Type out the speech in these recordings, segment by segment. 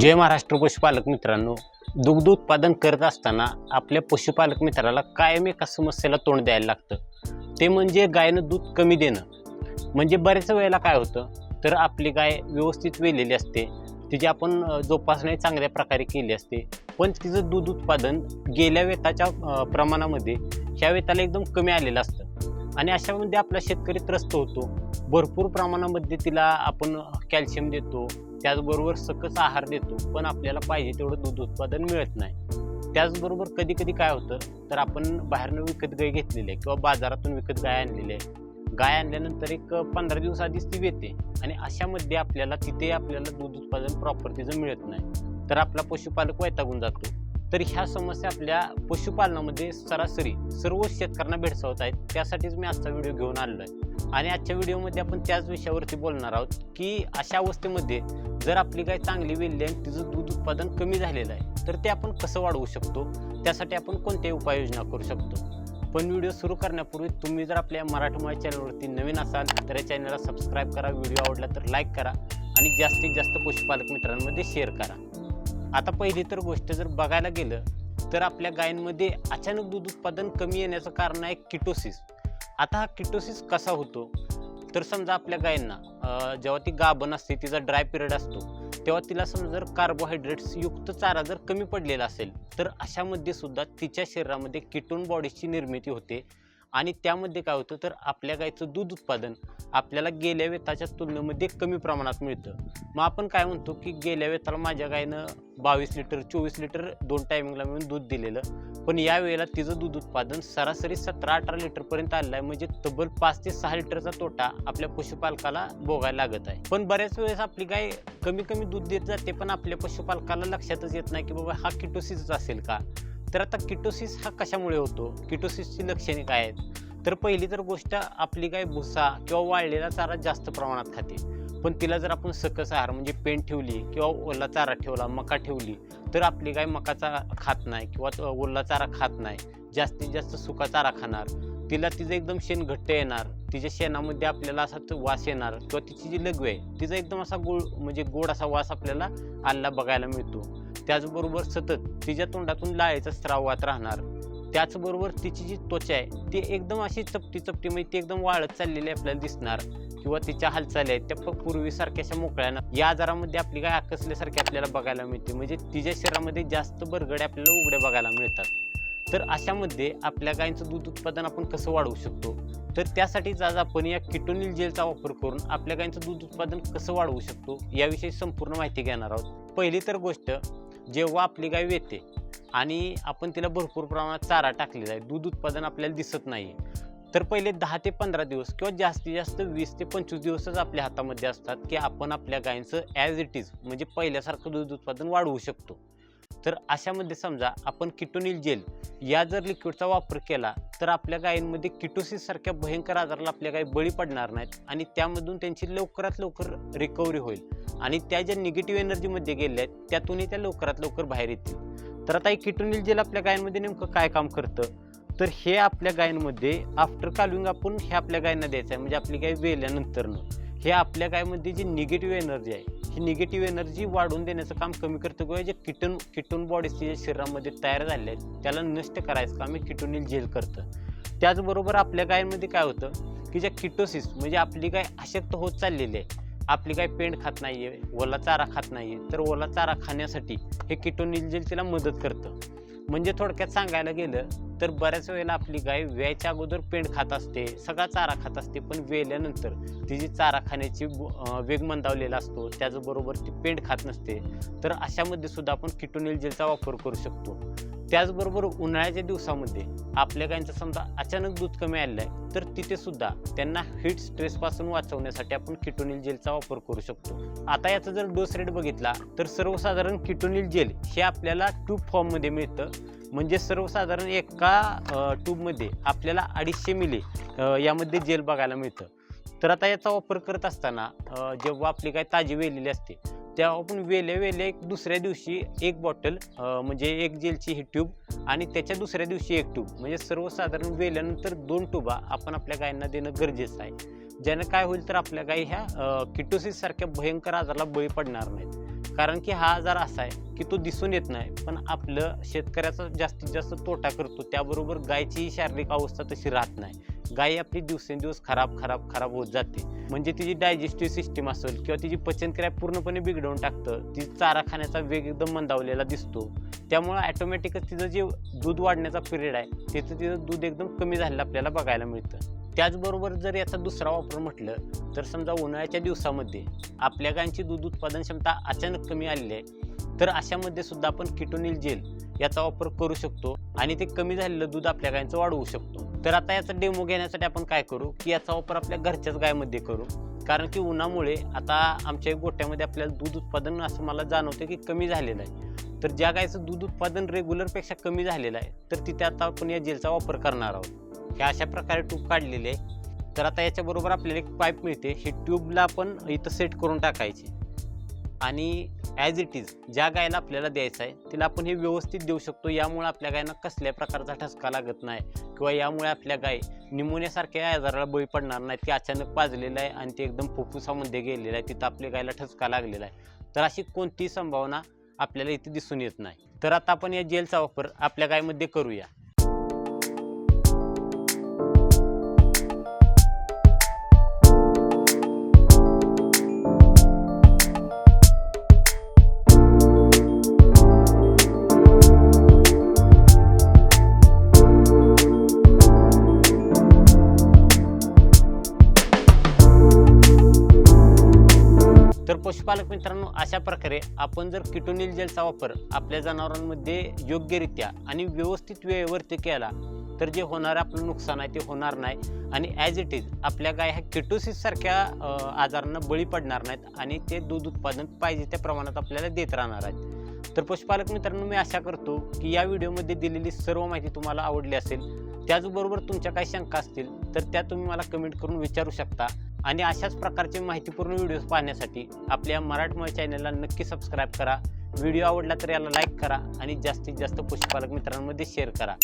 जय महाराष्ट्र पशुपालक मित्रांनो. दुग्ध उत्पादन करत असताना आपल्या पशुपालक मित्राला कायम एका समस्येला तोंड द्यायला लागतं. ते म्हणजे गायनं दूध कमी देणं. म्हणजे बऱ्याच वेळेला काय होतं तर आपली गाय व्यवस्थित वेलेली असते. तिची आपण जोपासनाही जोपासना चांगल्या प्रकारे केली असते. पण तिचं दूध उत्पादन गेल्या वेताच्या प्रमाणामध्ये ह्या वेताला एकदम कमी आलेलं असतं. आणि अशामध्ये आपला शेतकरी त्रस्त होतो. भरपूर प्रमाणामध्ये तिला आपण कॅल्शियम देतो. त्याचबरोबर सकस आहार देतो पण आपल्याला पाहिजे तेवढं दूध उत्पादन मिळत नाही. त्याचबरोबर कधी कधी काय होतं तर आपण बाहेरनं विकत गाय घेतलेली आहे किंवा बाजारातून विकत गाय आणलेली आहे. गाय आणल्यानंतर एक पंधरा दिवस आधीच ती येते आणि अशामध्ये आपल्याला तिथे आपल्याला दूध उत्पादन प्रॉपर तिचं मिळत नाही. तर आपला पशुपालक वैतागून जातो. तर ह्या समस्या आपल्या पशुपालनामध्ये सरासरी सर्व शेतकऱ्यांना भेडसावत आहेत. त्यासाठीच मी आजचा व्हिडिओ घेऊन आलेलो आहे. आणि आजच्या व्हिडिओमध्ये आपण त्याच विषयावरती बोलणार आहोत की अशा अवस्थेमध्ये जर आपली गाय चांगली वेलली आणि तिचं दूध उत्पादन कमी झालेलं आहे तर ते आपण कसं वाढवू शकतो? त्यासाठी आपण कोणत्याही उपाययोजना करू शकतो. पण व्हिडिओ सुरू करण्यापूर्वी तुम्ही जर आपल्या मराठमोळ्या चॅनलवरती नवीन असाल तर या चॅनलला सबस्क्राईब करा व्हिडिओ आवडला तर लाईक करा आणि जास्तीत जास्त पशुपालक मित्रांमध्ये शेअर करा. आता पहिली तर गोष्ट जर बघायला गेलं तर आपल्या गायींमध्ये अचानक दूध उत्पादन कमी येण्याचं कारण आहे किटोसिस आता हा किटोसिस कसा होतो? तर समजा आपल्या गायींना जेव्हा ती गाभण असते तिचा ड्राय पिरियड असतो तेव्हा तिला समजा जर कार्बोहायड्रेट्स युक्त चारा जर कमी पडलेला असेल तर अशामध्ये सुद्धा तिच्या शरीरामध्ये किटोन बॉडीची निर्मिती होते. आणि त्यामध्ये काय होतं तर आपल्या गायीचं दूध उत्पादन आपल्याला गेल्या वेताच्या तुलनेमध्ये कमी प्रमाणात मिळतं. मग आपण काय म्हणतो की गेल्या वेताला माझ्या गायनं बावीस लिटर चोवीस लिटर दोन टायमिंगला मिळून दूध दिलेलं. पण या वेळेला तिचं दूध उत्पादन सरासरी सतरा अठरा लिटरपर्यंत आलेलं आहे म्हणजे तब्बल पाच ते सहा लिटरचा तोटा आपल्या पशुपालकाला भोगायला लागत आहे. पण बऱ्याच वेळेस आपली गाय कमी कमी दूध देत जाते पण आपल्या पशुपालकाला लक्षातच येत नाही की बाबा हा किटोसिसच असेल का? तर आता किटोसिस हा कशामुळे होतो? किटोसिसची लक्षणे काय आहेत? तर पहिली तर गोष्ट आपली गाय भुसा किंवा वाळलेला चारा जास्त प्रमाणात खाते. पण तिला जर आपण सकस आहार म्हणजे पेंट ठेवली किंवा ओला चारा ठेवला मका ठेवली तर आपली गाय मकाचा खात नाही किंवा ओला चारा खात नाही. जास्तीत जास्त सुका चारा खाणार. तिला तिचं एकदम शेण घट्ट येणार. तिच्या शेणामध्ये आपल्याला असा तो वास येणार किंवा तिची जी लघवी आहे तिचा एकदम असा गोड म्हणजे गोड असा वास आपल्याला आल्ला बघायला मिळतो. त्याचबरोबर सतत तिच्या तोंडातून लाळेचा स्राव वाहत राहणार. त्याचबरोबर तिची जी त्वचा आहे ती एकदम अशी चपटी चपटी म्हणजे ती एकदम वाळत चाललेली आपल्याला दिसणार. किंवा तिच्या हालचाली आहेत त्या प- पूर्वीसारख्याशा मोकळ्यानं या आजारामध्ये आपली काय आकसल्यासारखी आपल्याला बघायला मिळते. म्हणजे तिच्या शरीरामध्ये जास्त बरगडे आपल्याला उघड्या बघायला मिळतात. तर अशामध्ये आपल्या गायींचं दूध उत्पादन आपण कसं वाढवू शकतो? तर त्यासाठीच आज आपण या किटोनिल जेलचा वापर करून आपल्या गायींचं दूध उत्पादन कसं वाढवू शकतो? याविषयी संपूर्ण माहिती घेणार आहोत. पहिली तर गोष्ट जेव्हा आपली गाय येते आणि आपण तिला भरपूर प्रमाणात चारा टाकलेला आहे दूध उत्पादन आपल्याला दिसत नाही तर पहिले दहा ते पंधरा दिवस किंवा जास्तीत जास्त वीस ते पंचवीस दिवसच आपल्या हातामध्ये असतात की आपण आपल्या गायींचं ॲज इट इज म्हणजे पहिल्यासारखं दूध उत्पादन वाढवू शकतो. तर अशामध्ये समजा आपण किटोनिल जेल या जर लिक्विडचा वापर केला तर आपल्या गायींमध्ये किटोसिस सारख्या भयंकर आजाराला आपल्या गायी बळी पडणार नाहीत आणि त्यामधून त्यांची लवकरात लवकर रिकव्हरी होईल. आणि त्या ज्या निगेटिव्ह एनर्जीमध्ये गेल्या आहेत त्यातूनही त्या लवकरात लवकर बाहेर येतील. तर आता हे किटोनिल जेल आपल्या गायींमध्ये नेमकं काय काम करतं? तर हे आपल्या गायींमध्ये आफ्टर कालविंग आपण हे आपल्या गायींना द्यायचं आहे. म्हणजे आपली गाय वेल्यानंतरनं. हे आपल्या गायीमध्ये जी निगेटिव्ह एनर्जी आहे ही निगेटिव्ह एनर्जी वाढवून देण्याचं काम कमी करतं किंवा जे किटोन किटोन बॉडीज जे शरीरामध्ये तयार झाले आहेत त्याला नष्ट करायचं काम हे किटोनिल जेल करतं. त्याचबरोबर आपल्या गायींमध्ये काय होतं की ज्या किटोसिस म्हणजे आपली गाय अशक्त होत चाललेली आहे आपली गाय पेंड खात नाही आहे ओला चारा खात नाही आहे तर ओला चारा खाण्यासाठी हे किटोनिल जेल तिला मदत करतं. म्हणजे थोडक्यात सांगायला गेलं तर बऱ्याच वेळेला आपली गाय व्यायच्या अगोदर पेंड खात असते सगळा चारा खात असते पण वेल्यानंतर तिची चारा खाण्याची वेग मंदावलेला असतो त्याचबरोबर ती पेंड खात नसते. तर अशामध्ये सुद्धा आपण किटोनिल जेलचा वापर करू शकतो. त्याचबरोबर उन्हाळ्याच्या दिवसामध्ये आपल्या गायींचं समजा अचानक दूध कमी आलेलं आहे तर तिथे सुद्धा त्यांना हिट स्ट्रेसपासून वाचवण्यासाठी आपण किटोनिल जेलचा वापर करू शकतो. आता याचा जर डोस रेट बघितला तर सर्वसाधारण किटोनिल जेल हे आपल्याला ट्यूब फॉर्ममध्ये मिळतं. म्हणजे सर्वसाधारण एका ट्यूबमध्ये आपल्याला अडीचशे मिली यामध्ये जेल बघायला मिळतं. तर आता याचा वापर करत असताना जेव्हा आपली काय ताजी वेलेली असते तेव्हा आपण वेले वेले एक दुसऱ्या दिवशी एक बॉटल म्हणजे एक जेलची ही ट्यूब आणि त्याच्या दुसऱ्या दिवशी एक ट्यूब. म्हणजे सर्वसाधारण वेल्यानंतर दोन ट्यूबा आपण आपल्या गायींना देणं गरजेचं आहे. ज्याने काय होईल तर आपल्या गाई ह्या किटोसिस सारख्या भयंकर आजाराला बळी पडणार नाहीत. कारण की हा आजार असा आहे की तो दिसून येत नाही पण आपलं शेतकऱ्याचा जास्तीत जास्त तोटा करतो त्याबरोबर गायचीही शारीरिक अवस्था तशी राहत नाही. गाय आपली दिवसेंदिवस खराब खराब खराब होत जाते. म्हणजे तिची डायजेस्टिव्ह सिस्टीम असेल किंवा तिची पचनक्रिया पूर्णपणे बिघडवून टाकतं ती चारा खाण्याचा वेग एकदम मंदावलेला दिसतो. त्यामुळं ॲटोमॅटिकच तिचं जे दूध वाढण्याचा पिरियड आहे त्याचं तिचं दूध एकदम कमी झालेलं आपल्याला बघायला मिळतं. त्याचबरोबर जर याचा दुसरा वापर म्हटलं तर समजा उन्हाळ्याच्या दिवसामध्ये आपल्या गायींची दूध उत्पादन क्षमता अचानक कमी आलेली आहे तर अशामध्ये सुद्धा आपण किटोनिल जेल याचा वापर करू शकतो आणि ते कमी झालेलं दूध आपल्या गायींचं वाढवू शकतो. तर आता याचा डेमो घेण्यासाठी आपण काय करू की याचा वापर आपल्या घरच्याच गायमध्ये करू. कारण की उन्हामुळे आता आमच्या गोट्यामध्ये आपल्याला दूध उत्पादन असं मला जाणवतं की कमी झालेलं आहे. तर ज्या गायचं दूध उत्पादन रेग्युलरपेक्षा कमी झालेलं आहे तर तिथे आता आपण या जेलचा वापर करणार आहोत. हे अशा प्रकारे ट्यूब काढलेली आहे. तर आता याच्याबरोबर आपल्याला एक पाईप मिळते. ही ट्यूबला आपण इथं सेट करून टाकायची. आणि ॲज इट इज ज्या गायला आपल्याला द्यायचं आहे तिला आपण हे व्यवस्थित देऊ शकतो. यामुळे आपल्या गायना कसल्या प्रकारचा ठसका लागत नाही. किंवा यामुळे आपल्या गाय निमोनियासारख्या आजाराला बळी पडणार नाहीत. की अचानक पाजलेलं आहे आणि ते एकदम फुफ्फुसामध्ये गेलेलं आहे. तिथं आपल्या गायला ठसका लागलेला आहे. तर अशी कोणतीही संभावना आपल्याला इथे दिसून येत नाही. तर आता आपण या जेलचा वापर आपल्या गायमध्ये करूया. पशुपालक मित्रांनो अशा प्रकारे आपण जर किटोनिल जेलचा वापर आपल्या जनावरांमध्ये योग्यरित्या आणि व्यवस्थित वेळेवरती केला तर जे होणारं आपलं नुकसान आहे ते होणार नाही. आणि ॲज इट इज आपल्या गाय ह्या किटोसिससारख्या आजारांना बळी पडणार नाहीत आणि ते दूध उत्पादन पाहिजे त्या प्रमाणात आपल्याला देत राहणार आहेत. तर पशुपालक मित्रांनो मी आशा करतो की या व्हिडिओमध्ये दिलेली सर्व माहिती तुम्हाला आवडली असेल. त्याचबरोबर तुमच्या काही शंका असतील तर त्या तुम्ही मला कमेंट करून विचारू शकता. आणि अशाच प्रकारचे माहितीपूर्ण व्हिडिओज पाहण्यासाठी आपल्या मराठमोळ्या चॅनलला नक्की सबस्क्राईब करा. व्हिडिओ आवडला तर याला लाईक करा आणि जास्तीत जास्त पशुपालक मित्रांमध्ये शेअर करा.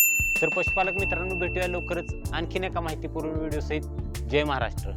तर पशुपालक मित्रांनो भेटूया लवकरच आणखीन एका माहितीपूर्ण व्हिडिओसहित जय महाराष्ट्र.